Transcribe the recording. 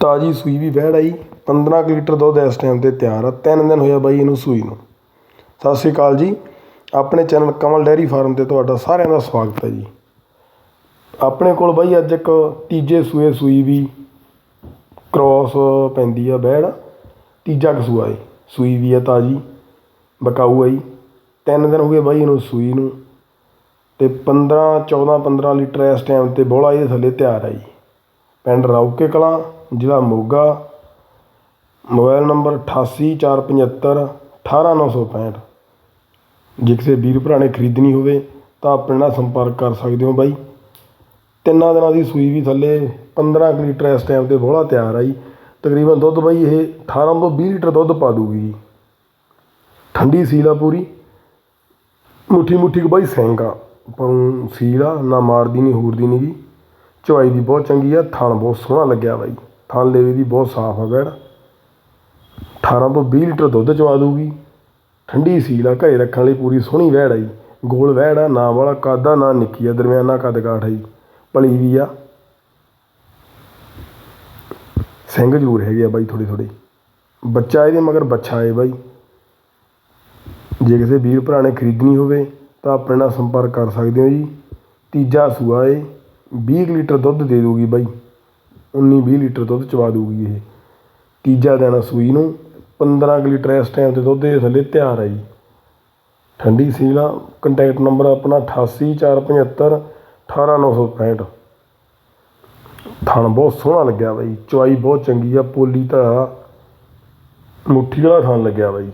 ਤਾਜੀ ਸੂਈ ਵੀ ਵਹਿੜ ਆਈ। 15 ਕੁ ਲੀਟਰ ਦੁੱਧ ਇਸ ਟਾਈਮ ਤੇ ਤਿਆਰ ਆ। ਤਿੰਨ ਦਿਨ ਹੋਇਆ ਬਾਈ ਇਹਨੂੰ ਸੂਈ ਨੂੰ। ਸਤਿ ਸ਼੍ਰੀ ਅਕਾਲ ਜੀ। ਆਪਣੇ ਚੈਨਲ ਕਮਲ ਡੈਰੀ ਫਾਰਮ ਤੇ ਤੁਹਾਡਾ ਸਾਰਿਆਂ ਦਾ ਸਵਾਗਤ ਹੈ ਜੀ। ਆਪਣੇ ਕੋਲ ਬਾਈ ਅੱਜ ਇੱਕ ਤੀਜੇ ਸੂਏ ਸੂਈ ਵੀ ਕ੍ਰੋਸ ਪੈਂਦੀ ਆ ਬਹਿੜ ਤੀਜਾ ਕਸੂਆ ਏ। ਸੂਈ ਵੀ ਆ ਤਾਜੀ। ਬਕਾਊ ਆਈ। ਤਿੰਨ ਦਿਨ ਹੋ ਗਏ ਬਾਈ ਇਹਨੂੰ ਸੂਈ ਨੂੰ। ਤੇ 15 14 15 ਲੀਟਰ ਇਸ ਟਾਈਮ ਤੇ ਬੋਲਾ ਇਹਦੇ ਥੱਲੇ ਤਿਆਰ ਆ ਜੀ। ਪਿੰਡ ਰੌਕੇ ਕਲਾਂ। ਜ਼ਿਲ੍ਹਾ ਮੋਗਾ, ਮੋਬਾਈਲ ਨੰਬਰ 8845 18965 ਜੇ ਕਿਸੇ ਵੀਰ ਭਰਾ ਨੇ ਖਰੀਦਣੀ ਹੋਵੇ ਤਾਂ ਆਪਣੇ ਨਾਲ ਸੰਪਰਕ ਕਰ ਸਕਦੇ ਹੋ ਬਾਈ। ਤਿੰਨਾਂ ਦਿਨਾਂ ਦੀ ਸੂਈ ਵੀ ਥੱਲੇ 15 ਕੁ ਲੀਟਰ ਇਸ ਟਾਈਮ ਤੇ ਬੋਲਾ ਤਿਆਰ ਆ ਜੀ। ਤਕਰੀਬਨ ਦੁੱਧ ਬਾਈ ਇਹ 18 ਤੋਂ ਵੀਹ ਲੀਟਰ ਦੁੱਧ ਪਾ ਦੂਗੀ ਜੀ। ਠੰਡੀ ਸੀਲ ਆ ਪੂਰੀ। ਮੁੱਠੀ ਮੁੱਠੀ ਕੁ ਬਾਈ ਸਿੰਘ ਆ। ਪਰ ਊਂ ਸੀਲ ਆ, ਨਾ ਮਾਰਦੀ ਨਹੀਂ ਹੂਰਦੀ ਨਹੀਂ ਗੀ ਚਵਾਈ ਦੀ ਬਹੁਤ ਚੰਗੀ ਆ, ਥਣ ਬਹੁਤ ਸੋਹਣਾ ਲੱਗਿਆ ਬਾਈ। ਥਣ ਲੇਵੇ ਦੀ ਬਹੁਤ ਸਾਫ਼ ਆ ਵੈੜ ਅਠਾਰਾਂ ਤੋਂ ਵੀਹ ਲੀਟਰ ਦੁੱਧ ਚਵਾ ਦੂਗੀ ਠੰਡੀ ਸੀਲ ਆ, ਘਰੇ ਰੱਖਣ ਲਈ ਪੂਰੀ ਸੋਹਣੀ ਵਹਿੜ ਆ ਜੀ। ਗੋਲ ਵੈੜ ਆ, ਨਾ ਵਾਲਾ ਕੱਦ ਆ ਨਾ ਨਿੱਕੀ ਆ, ਦਰਮਿਆਨਾ ਕੱਦ ਕਾਠ ਆ ਜੀ। ਭਲੀ ਵੀ ਆ। ਸਿੰਘ ਜ਼ਰੂਰ ਹੈਗੇ ਆ ਬਾਈ ਥੋੜੇ ਥੋੜੇ ਬੱਚਾ ਇਹਦੇ ਮਗਰ ਬੱਚਾ ਏ ਬਾਈ। ਜੇ ਕਿਸੇ ਵੀਰ ਭਰਾ ਨੇ ਖਰੀਦਣੀ ਹੋਵੇ ਤਾਂ ਆਪਣੇ ਨਾਲ ਸੰਪਰਕ ਕਰ ਸਕਦੇ ਹੋ ਜੀ। ਤੀਜਾ ਸੂਆ ਏ 20 ਕੁ ਲੀਟਰ ਦੁੱਧ ਦੇ ਦੂਗੀ ਬਾਈ। ਉੱਨੀ ਵੀਹ ਲੀਟਰ ਦੁੱਧ ਚਵਾ ਦੂਗੀ ਇਹ। ਤੀਜਾ ਦਿਨ ਸੂਈ ਨੂੰ 15 ਕੁ ਲੀਟਰ ਇਸ ਟਾਈਮ ਤੇ ਦੁੱਧ ਦੇ ਥੱਲੇ ਤਿਆਰ ਹੈ ਜੀ। ਠੰਡੀ ਸੀਲ ਆ ਕੰਟੈਕਟ ਨੰਬਰ ਆਪਣਾ 88475 18965 ਥਣ ਬਹੁਤ ਸੋਹਣਾ ਲੱਗਿਆ ਬਾਈ ਚਵਾਈ ਬਹੁਤ ਚੰਗੀ ਆ, ਪੋਲੀ ਤਾਂ ਮੁੱਠੀ ਵਾਲਾ ਥਣ ਲੱਗਿਆ ਬਾਈ।